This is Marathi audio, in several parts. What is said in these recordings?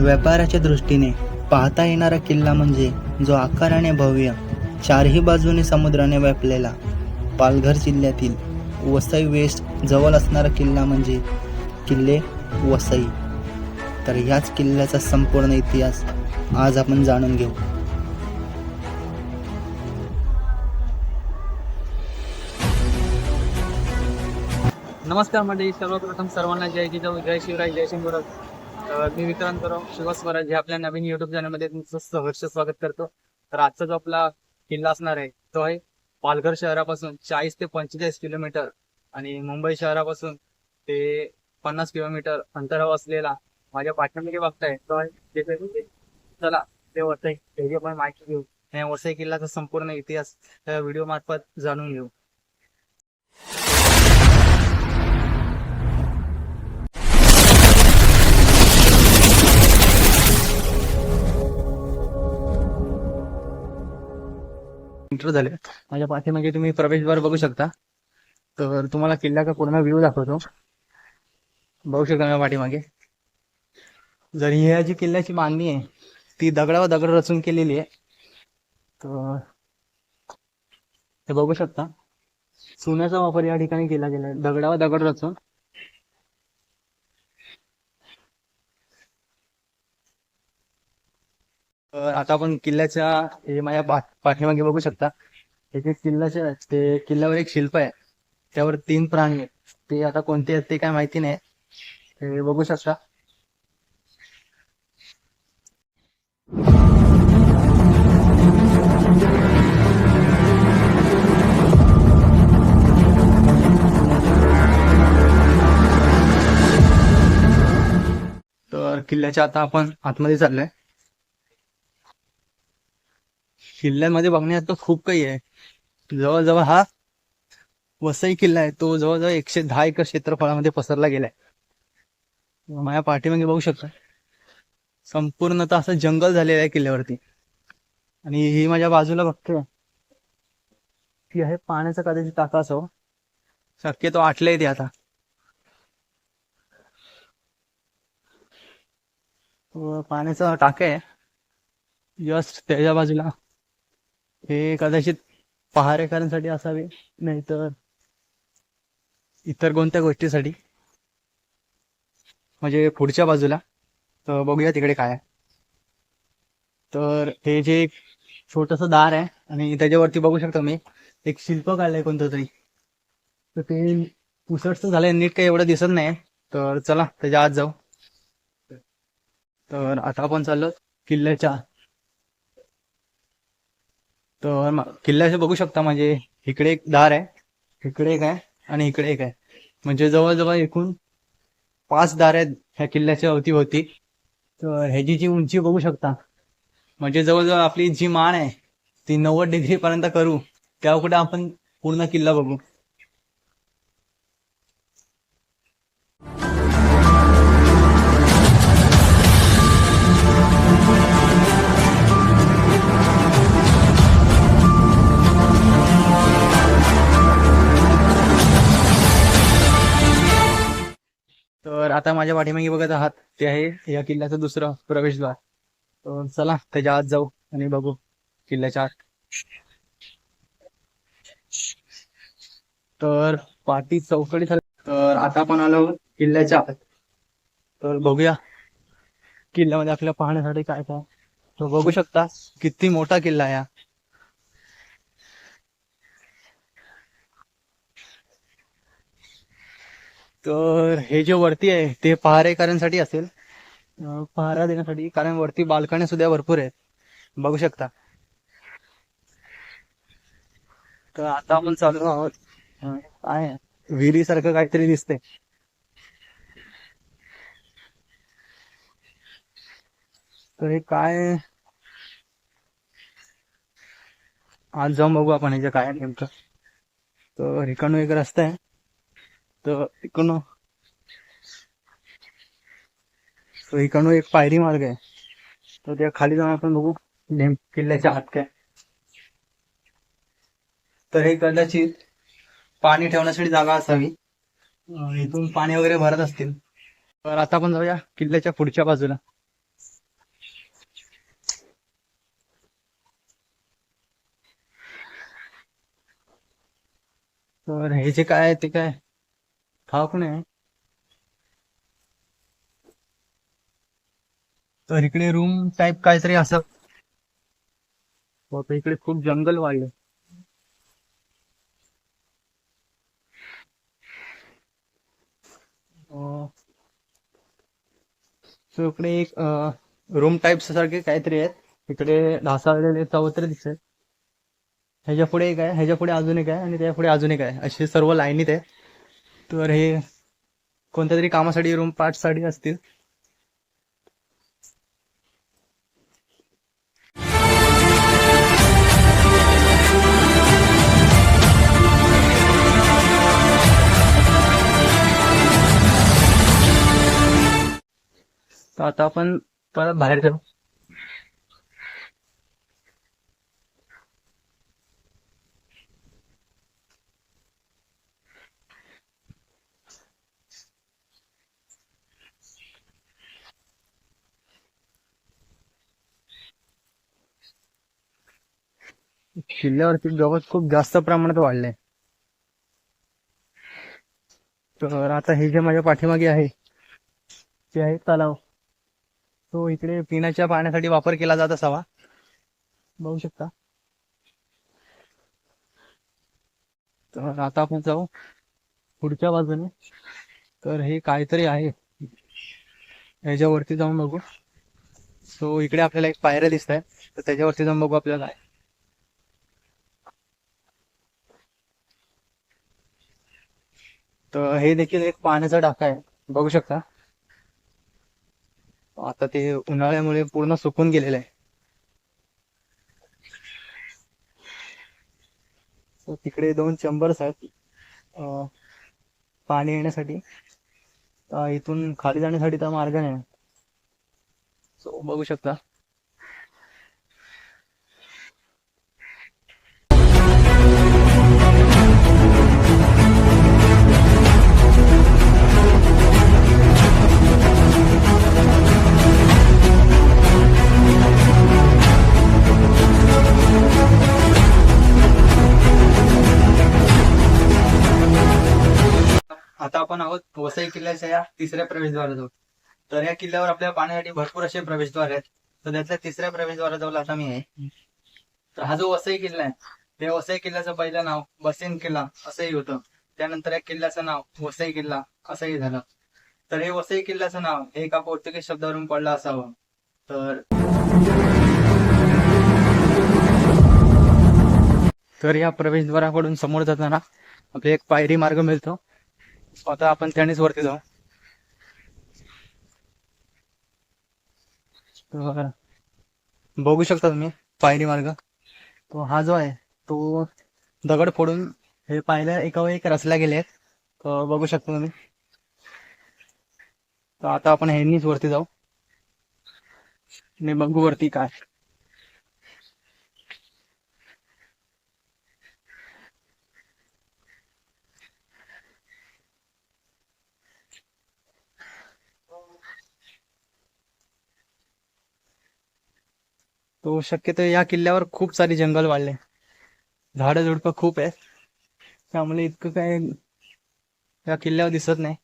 व्यापाराच्या दृष्टीने पाहता येणारा किल्ला म्हणजे जो आकाराने भव्य चारही बाजूने समुद्राने व्यापलेला पालघर जिल्ह्यातील वसई वेस्ट जवळ असणारा किल्ला म्हणजे किल्ले वसई. तर याच किल्ल्याचा संपूर्ण इतिहास आज आपण जाणून घेऊ. नमस्कार मंडळी सर्वप्रथम सर्वांना जय जिजाऊ जय शिवराय जय शंभूराज मी विक्रांत करो शिवस्वराज हे आपल्या नवीन युट्यूब चॅनलमध्ये तुमचं सहर्ष स्वागत करतो. तर आजचा जो आपला किल्ला असणार आहे तो आहे पालघर शहरापासून चाळीस ते पंचेचाळीस किलोमीटर आणि मुंबई शहरापासून ते पन्नास किलोमीटर अंतरावर असलेला माझ्या पाठीमागे बघताय तो आहे चला ते वरती त्याची आपण माहिती घेऊ. या वरसाई किल्ल्याचा संपूर्ण इतिहास व्हिडिओ मार्फत जाणून घेऊ. एंटर झाले. माझ्या पाठीमागे तुम्ही प्रवेशद्वार बघू शकता. तर तुम्हाला किल्ल्याचा पूर्ण व्ह्यू दाखवतो. बघू शकता माझ्या पाठीमागे. जर ही जी किल्ल्याची बांधणी आहे ती दगडावर दगड रचून केलेली आहे तर हे बघू शकता. सोन्याचा वापर या ठिकाणी केला गेला दगडावर दगड रचून. आता आपण किल्ल्याच्या हे माझ्या पाठीमागे बघू शकता. हे जे किल्ल्याचे ते किल्ल्यावर एक शिल्प आहे. त्यावर तीन प्राणी आहेत. ते आता कोणते आहेत ते काय माहिती नाही. ते बघू शकता. तर किल्ल्याच्या आता आपण आतमध्ये चाललोय. किल्ल्यामध्ये बघण्यासारखं खूप काही आहे. जवळजवळ हा वसई किल्ला आहे. तो जवळजवळ एकशे दहा एकर क्षेत्रफळामध्ये पसरला गेलाय. माझ्या पाठीमागे बघू शकता. संपूर्णतः असं जंगल झालेलं आहे किल्ल्यावरती. आणि ही माझ्या बाजूला बघतोय. ती आहे पाण्याचा कदाचित टाका असो हो. शक्यतो आटलंय ते आता. हो, पाण्याचा टाका आहे. जस्ट त्याच्या बाजूला. हे कदाचित पहारेकरांसाठी असावे नाहीतर इतर कोणत्या गोष्टीसाठी? म्हणजे पुढच्या बाजूला. तर बघूया तिकडे काय आहे. तर हे जे एक छोटस दार आहे आणि त्याच्यावरती बघू शकता मी एक शिल्प काढलंय कोणतं तरी. तर ते पुसटच झालंय नीट काही एवढं दिसत नाही. तर चला त्याच्या आत जाऊ. तर आता आपण चाललो किल्ल्याच्या आत. तर किल्ल्याचे बघू शकता म्हणजे इकडे एक दार आहे इकडे एक आहे आणि इकडे एक आहे. म्हणजे जवळजवळ एकूण पाच दार आहेत ह्या किल्ल्याच्या अवतीभोवती तर ह्याची जी उंची बघू शकता म्हणजे जवळजवळ आपली जी मान आहे ती नव्वद डिग्री पर्यंत करू तेव्हा कुठे आपण पूर्ण किल्ला बघू. आता माझ्या पाठीमागे बघत आहात ते आहे या किल्ल्याचं दुसरं प्रवेशद्वार. चला त्याच्या आत जाऊ आणि बघू किल्ल्याच्या आत. तर पाटी चौकडी झाली. तर आता आपण आलो किल्ल्याच्या आत. तर बघूया किल्ल्यामध्ये आपल्याला पाहण्यासाठी काय काय. बघू शकता किती मोठा किल्ला आहे हा. तर हे जे वरती आहे ते पहारेकरांसाठी असेल. पहारा देण्यासाठी कारण वरती बाल्कण्या सुद्धा भरपूर आहेत. बघू शकता. तर आता आपण चालू आहोत. काय? विहिरी विहिरीसारखं काहीतरी दिसतंय. तर हे काय? आज जाऊन बघू आपण ह्याच्या काय नेमकं. तर रिकाणू एक रस्ता आहे. तर इकडनं तो इकडनं एक पायरी मार्ग आहे. तर त्या खाली जाऊन आपण बघू नेम किल्ल्याच्या हात काय. तर हे कदाचित पाणी ठेवण्यासाठी जागा असावी. इथून पाणी वगैरे भरत असतील. तर आता आपण जाऊया किल्ल्याच्या पुढच्या बाजूला. तर हे जे काय ते काय? ठाऊक नाही. तर इकडे रूम टाईप काहीतरी असं. बापरे, इकडे खूप जंगल वाढले. सो इकडे एक रूम टाईप सारखे काहीतरी आहेत. इकडे ढासाळलेले चौत्र दिसत ह्याच्या पुढे एक आहे ह्याच्या पुढे अजून एक आहे आणि त्याच्या पुढे अजून एक आहे. असे सर्व लाईनीत आहे. तर हे कोणत्या तरी कामासाठी रूम पार्टसाठी असतील. तर आता आपण परत बाहेर जाऊ. किल्ल्यावरती गवत खूप जास्त प्रमाणात वाढलंय. तर आता हे जे माझ्या पाठीमागे आहे ते आहे तलाव. तो इकडे पिण्याच्या पाण्यासाठी वापर केला जात असावा. बघू शकता. तर आता आपण जाऊ पुढच्या बाजूने. तर हे काहीतरी आहे. याच्यावरती जाऊन बघू. सो इकडे आपल्याला एक पायऱ्या दिसत आहे तर त्याच्यावरती जाऊन बघू आपल्याला तर हे देखील एक पाण्याचा टाका आहे. बघू शकता. आता ते उन्हाळ्यामुळे पूर्ण सुकून गेलेलं आहे. तिकडे दोन चंबर्स आहेत पाणी येण्यासाठी. इथून खाली जाण्यासाठी तर मार्ग नाही. सो बघू शकता. किल्ल्याच्या या तिसऱ्या प्रवेशद्वाराजवळ. तर या किल्ल्यावर आपल्या पाहण्यासाठी भरपूर असे प्रवेशद्वार आहेत. तर त्यातल्या तिसऱ्या प्रवेशद्वाराजवळ आता मी आहे. तर हा जो वसई किल्ला आहे त्या वसई किल्ल्याचं पहिलं नाव बसेन किल्ला असंही होतं. त्यानंतर या किल्ल्याचं नाव वसई किल्ला असंही झालं. तर हे वसई किल्ल्याचं नाव हे एका पोर्तुगीज शब्दावरून पडलं असावं. तर तर या प्रवेशद्वाराकडून समोर जाताना आपल्याला एक पायरी मार्ग मिळतो. आता आपण त्यानेच वरती जाऊ. बघू शकता तुम्ही पायरी मार्ग. तो हा जो आहे तो दगड फोडून हे पायऱ्या एका एक रचल्या गेले आहेत बघू शकता तुम्ही. तर आता आपण ह्यांनीच वरती जाऊ. आणि बघू वरती काय. तो शक्यतो या किल्ल्यावर खूप सारी जंगल वाढले. झाडं झुडपं खूप आहेत. त्यामुळे इतकं काय या किल्ल्यावर दिसत नाही.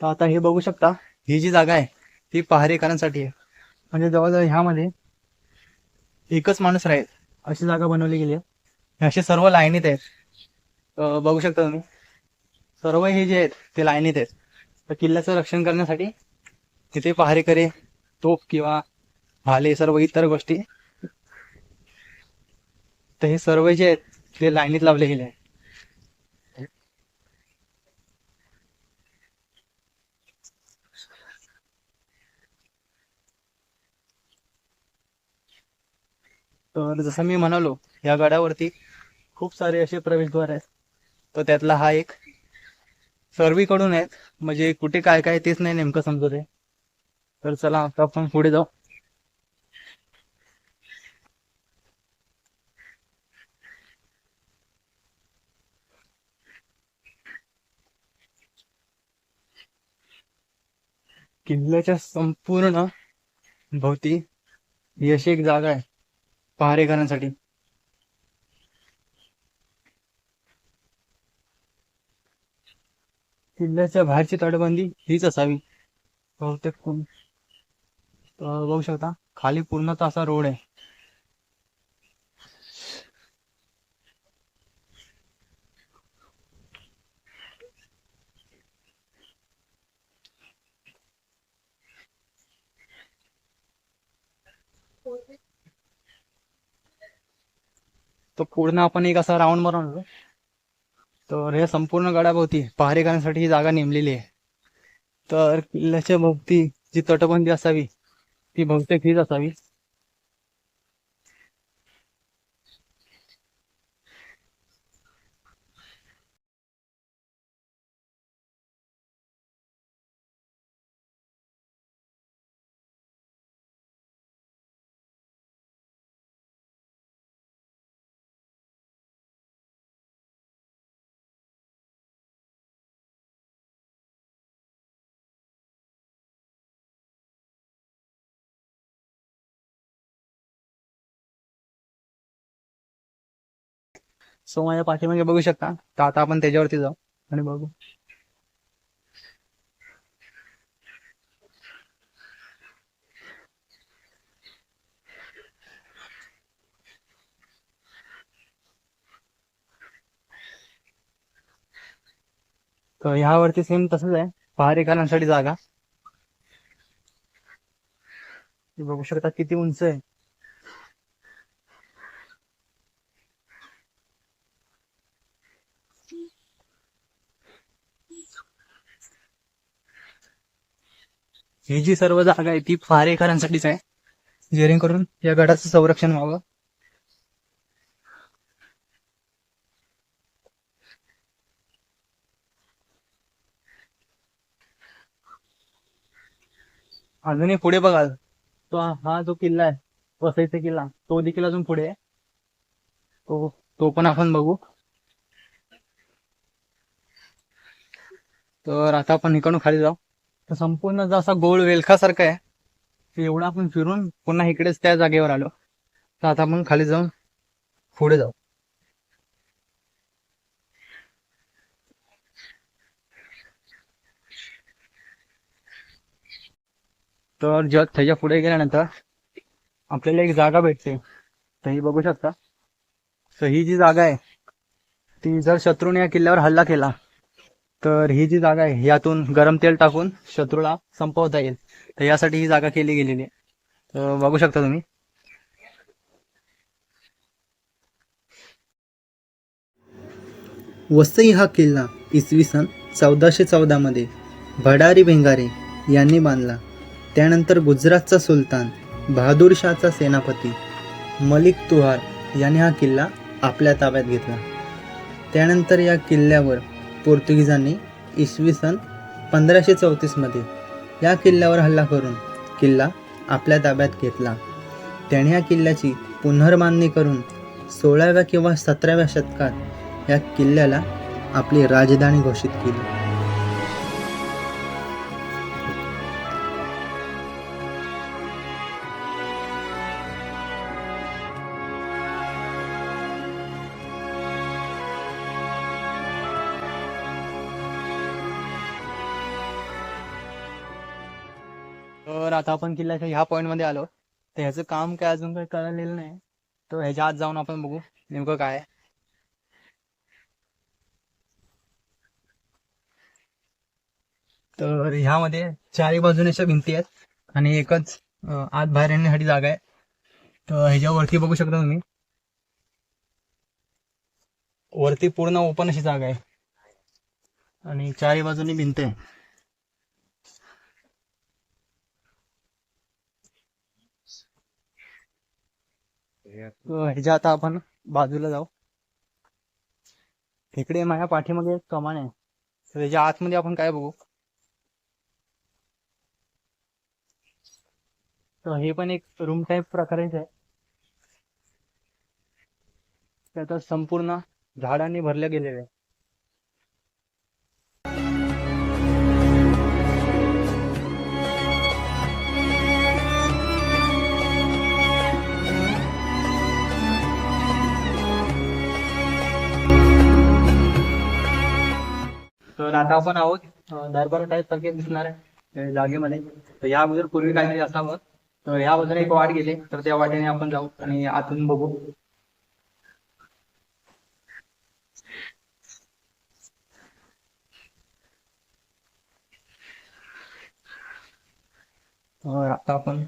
तर आता हे बघू शकता ही जी जागा आहे ती पहारेकरांसाठी आहे. म्हणजे जवळजवळ ह्यामध्ये एकच माणूस राहील अशी जागा बनवली गेली आहे. असे सर्व लाईनीत आहेत. बघू शकता तुम्ही. सर्व हे जे आहेत ते लाईनीत आहेत. तर किल्ल्याचं रक्षण करण्यासाठी तिथे पहारेकरी तोफ किंवा भाले सर्व इतर गोष्टी. तर हे सर्व जे आहेत ते लाईनीत लावले गेले आहेत. तर जसं मी म्हणालो या गडावरती खूप सारे असे प्रवेशद्वार आहेत. तर त्यातला हा एक सर्वीकडून आहेत. म्हणजे कुठे काय काय तेच नाही नेमकं समजत आहे. तर चला आता आपण पुढे जाऊ. किल्ल्याच्या संपूर्ण भोवती ही अशी एक जागा आहे पहारे करण्यासाठी. किल्ल्याच्या बाहेरची तटबंदी हीच असावी. बहुतेक तर बघू शकता. खाली पूर्णतः असा रोड आहे. तो पूर्ण आपण एक असा राऊंड मारून तर हे संपूर्ण गडाभोवती पहारेकरांसाठी ही जागा नेमलेली आहे. तर किल्ल्याच्या भोवती जी तटबंदी असावी ती बहुतेक हीच असावी. सो माझ्या पाठीमागे बघू शकता. तर आता आपण त्याच्यावरती जाऊ आणि बघू. तर ह्यावरती सेम तसंच आहे. पहारेकरांसाठी जागा. बघू शकता किती उंच आहे. ही जी सर्व जागा आहे ती पहारेकरांसाठीच आहे. जेणेकरून या गडाचं संरक्षण व्हावं. अजूनही पुढे बघाल तो हा- हा जो किल्ला आहे वसईचा किल्ला तो देखील अजून पुढे आहे. तो तो पण आपण बघू. तर आता आपण इकडून खाली जाऊ. तर संपूर्ण जसा असा गोल वेलखासारखा आहे एवढा एवढं आपण फिरून पुन्हा इकडेच त्या जागेवर आलो. तर आता आपण खाली जाऊन पुढे जाऊ. तर जग त्याच्या पुढे गेल्यानंतर आपल्याला एक जागा भेटते. तर ही बघू शकता. तर ही जी जागा आहे ती जर शत्रूने या किल्ल्यावर हल्ला केला तर ही जी जागा आहे यातून गरम तेल टाकून शत्रूला संपवता येईल. तर यासाठी ही जागा केली गेलेली आहे. तर बघू शकता तुम्ही. वसई हा किल्ला इसवी सन चौदाशे चौदामध्ये भडारी भेंगारे यांनी बांधला. त्यानंतर गुजरातचा सुलतान बहादूरशाहचा सेनापती मलिक तुहार यांनी हा किल्ला आपल्या ताब्यात घेतला. त्यानंतर या किल्ल्यावर पोर्तुगीजांनी इसवी सन पंधराशे चौतीसमध्ये या किल्ल्यावर हल्ला करून किल्ला आपल्या ताब्यात घेतला. त्याने या किल्ल्याची पुनर्बांधणी करून सोळाव्या किंवा सतराव्या शतकात या किल्ल्याला आपली राजधानी घोषित केली. तर आता आपण किल्ल्याच्या ह्या पॉईंटमध्ये आलो. तर ह्याचं काम काय अजून काही कळलेलं नाही. तर ह्याच्या आत जाऊन आपण बघू नेमकं काय तर ह्यामध्ये चारी बाजूने अशा भिंती आहेत आणि एकच आत बाहेर येण्यासाठी जागा आहे. तर ह्याच्यावरती बघू शकता तुम्ही. वरती पूर्ण ओपन अशी जागा आहे. आणि चारी बाजूनी भिंत आहे. ह्याच्या आता आपण बाजूला जाऊ. इकडे माझ्या पाठीमागे एक कमान आहे. तर त्याच्या आतमध्ये आपण काय बघू? तर हे पण एक रूम टाईप प्रकारेच आहे. त्याचा संपूर्ण झाडांनी भरले गेलेले आहे तर आता आपण आहोत दरबार टाईप सारखे दिसणार आहे जागेमध्ये. तर या अगोदर पूर्वी काहीतरी असावं. तर या बाजूने एक वाट गेली तर त्या वाटेने आपण जाऊ आणि आतून बघू. आता आपण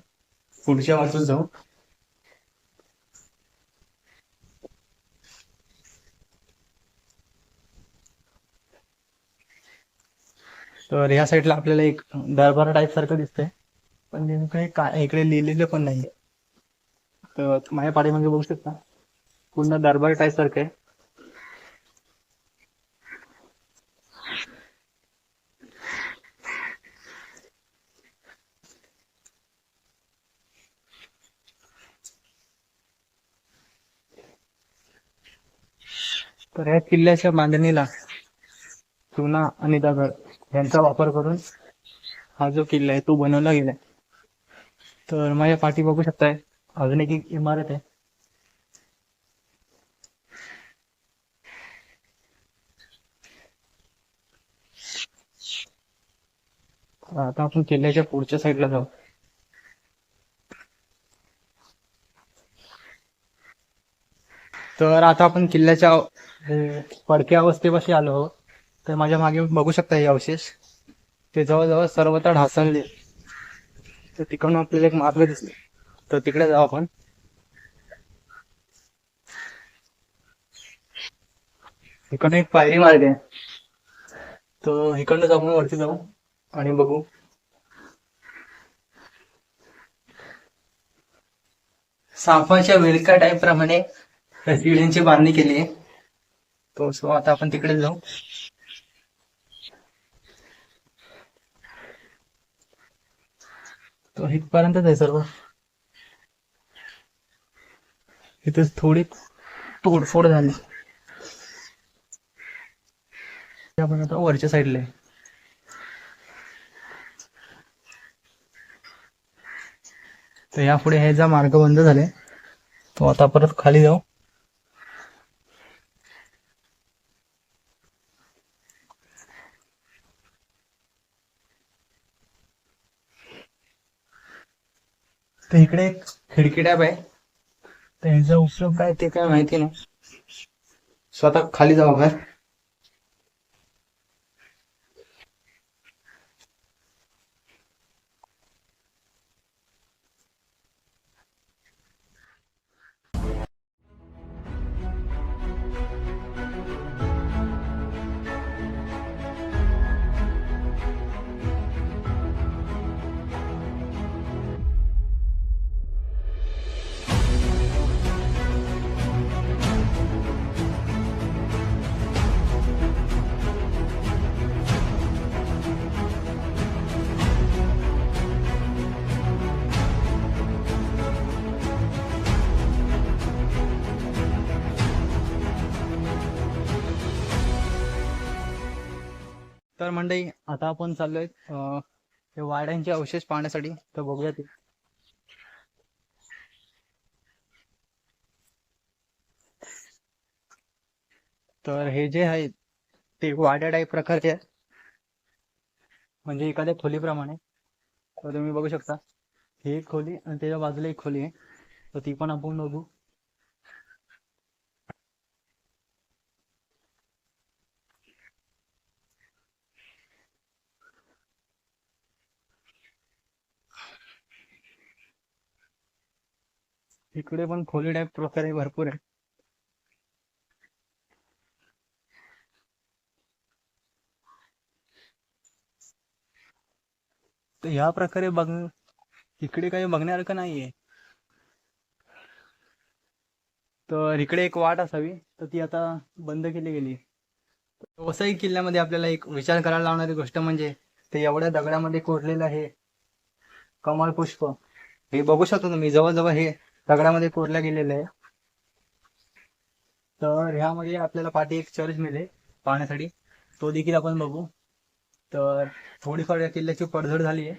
पुढच्या वाटून जाऊ. तर ह्या साईडला आपल्याला एक दरबार टाईप सारखं दिसतंय. पण नेमकं काय इकडे लिहिलेलं पण नाही तर माझ्या पाठीमागे बघू शकता. पूर्ण दरबार टाईप सारखं आहे. तर या किल्ल्याच्या बांधणीला चुना आणि दगड. यांचा वापर करून हा जो किल्ला आहे तो बनवला गेलाय. तर माझ्या पाठी बघू शकताय अजून एक इमारत आहे. आता आपण किल्ल्याच्या पुढच्या साईडला जाऊ. तर आता आपण किल्ल्याच्या पडक्या अवस्थेपाशी आलो आहोत. तर माझ्या मागे बघू शकता हे अवशेष. ते जवळजवळ सर्वत्र ढासळले. तर तिकडून आपल्याला एक मार्ग दिसले. तर तिकडे जाऊ आपण. इकडून एक पायरी मार्ग आहे. तर इकडनं आपण वरती जाऊ आणि बघू. सापाच्या विळका टाईप प्रमाणे शिड्यांची बांधणी केली आहे. तो सो आता आपण तिकडे जाऊ. तो इथपर्यंतच आहे सर्व. इथे थोडी तोडफोड झाली. आपण आता वरच्या साईडला आहे. तर यापुढे हे जा मार्ग बंद झाले. तो आता परत खाली जाऊ. तर इकडे एक खिडकी टॅप आहे. तर ह्याचा उपयोग काय ते काय माहिती नाही. स्वतः खाली जाऊ काय नमस्कार मंडळी आता आपण चाललोय हे वाड्यांचे अवशेष पाहण्यासाठी. तर बघूया ते. तर हे जे आहे ते वाड्या टाईप प्रकारचे आहे म्हणजे एखाद्या खोलीप्रमाणे. तर तुम्ही बघू शकता ही एक खोली आणि त्याच्या बाजूला एक खोली आहे. तर ती पण आपण बघू. इकडे पण खोली टाईप प्रकारे भरपूर आहे तर ह्या प्रकारे बघ इकडे काही बघण्यासारखं नाहीये. तर इकडे एक वाट असावी तर ती आता बंद केली गेली. वसई किल्ल्यामध्ये आपल्याला एक विचार करायला लावणारी गोष्ट म्हणजे ते एवढ्या दगडामध्ये कोरलेलं आहे कमळ पुष्प. हे बघू शकतो तुम्ही जवळजवळ हे दगडामध्ये कोरल्या गेलेलं आहे. तर ह्यामध्ये आपल्याला पाठी एक चर्च मिळेल पाहण्यासाठी. तो देखील आपण बघू. तर थोडीफार या किल्ल्याची पडझड झाली आहे.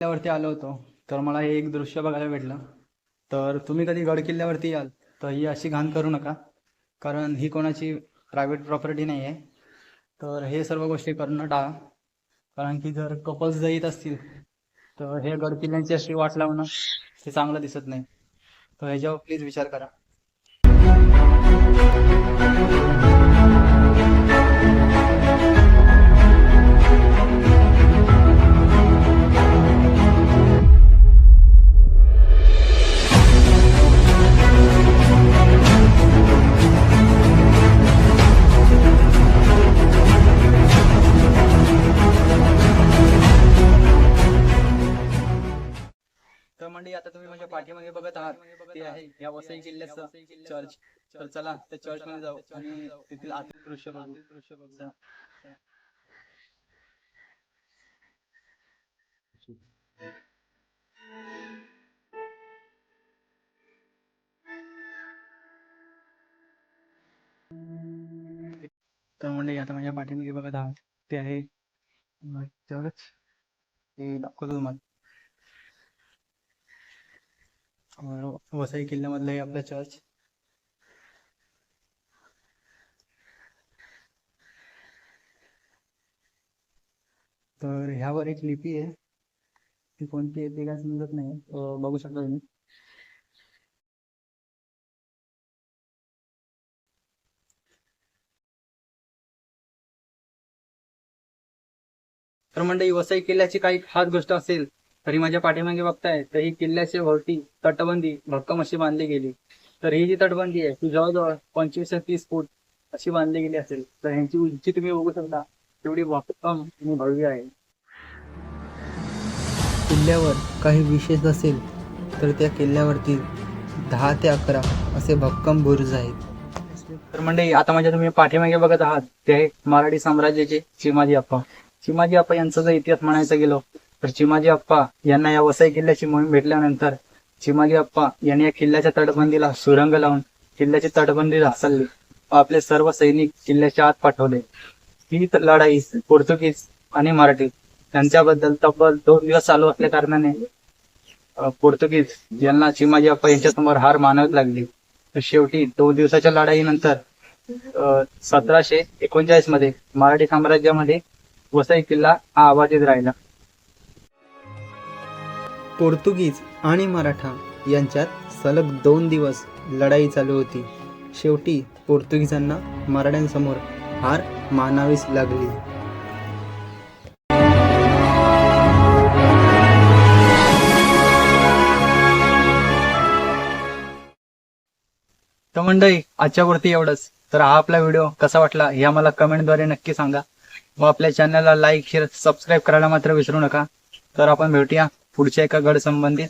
किल्ल्यावरती आलो होतो. तर मला हे एक दृश्य बघायला भेटलं. तर तुम्ही कधी गड किल्ल्यावरती याल? तर ही अशी घाण करू नका. कारण ही कोणाची प्रायव्हेट प्रॉपर्टी नाही आहे तर हे सर्व गोष्टी करणं टाळा. कारण की जर कपल्स जर येत असतील तर हे गडकिल्ल्यांची अशी वाट लावणं हे चांगलं दिसत नाही. तर ह्याच्यावर प्लीज विचार करा. तर चला त्या चर्च मध्ये जाऊ आणि तेथील आतील दृश्य बघू. दृश्य बघू. तर म्हणजे आता माझ्या पाठीमागे बघत आहात ते आहे. चर्च ते दाखवतो तुम्हाला. वसई किल्ल्यामधलं हे आपलं चर्च तर ह्यावर एक लिपी आहे. ती कोणती आहे ते काय समजत नाही. बघू शकता तुम्ही. तर मंडळी वसई किल्ल्याची काही खास गोष्ट असेल तरी माझ्या पाठीमागे बघताय तर ही किल्ल्याच्या भोवती तटबंदी भक्कम अशी बांधली गेली. तर ही जी तटबंदी आहे ती जवळजवळ पंचवीस ते तीस फूट अशी बांधली गेली असेल तर ह्यांची उंची तुम्ही बघू शकता. तेवढी भक्कम आणि भव्य आहे. किल्ल्यावर काही विशेष असेल तर त्या किल्ल्यावरती दहा ते अकरा असे भक्कम बुरुज आहेत. तर मंडळी आता माझ्या तुम्ही पाठीमागे बघत आहात ते आहे मराठी साम्राज्याचे चिमाजी अप्पा चिमाजी अप्पा यांचा जर इतिहास म्हणायचा गेलो तर चिमाजी अप्पा यांना या वसई किल्ल्याची मोहीम भेटल्यानंतर चिमाजी अप्पा यांनी या किल्ल्याच्या तटबंदीला सुरंग लावून किल्ल्याची तटबंदी ढासळली आपले सर्व सैनिक किल्ल्याच्या आत पाठवले. ही लढाई पोर्तुगीज आणि मराठी यांच्याबद्दल तब्बल दोन दिवस चालू असल्या कारणाने पोर्तुगीज यांना चिमाजी अप्पा यांच्यासमोर हार मानावी लागली. तर शेवटी दोन दिवसाच्या लढाईनंतर सतराशे एकोणचाळीसमध्ये मराठी साम्राज्यामध्ये वसई किल्ला हा आबादित राहिला. पोर्तुगीज आणि मराठा यांच्यात सलग दोन दिवस लढाई चालू होती. शेवटी पोर्तुगीजांना मराठ्यांसमोर हार मानावीच लागली. तर मंडळी आजच्या पुरती एवढंच. तर हा आपला व्हिडिओ कसा वाटला हे आम्हाला कमेंटद्वारे नक्की सांगा. व आपल्या चॅनलला लाईक शेअर सबस्क्राईब करायला मात्र विसरू नका. तर आपण भेटूया पुढच्या एका गड संबंधित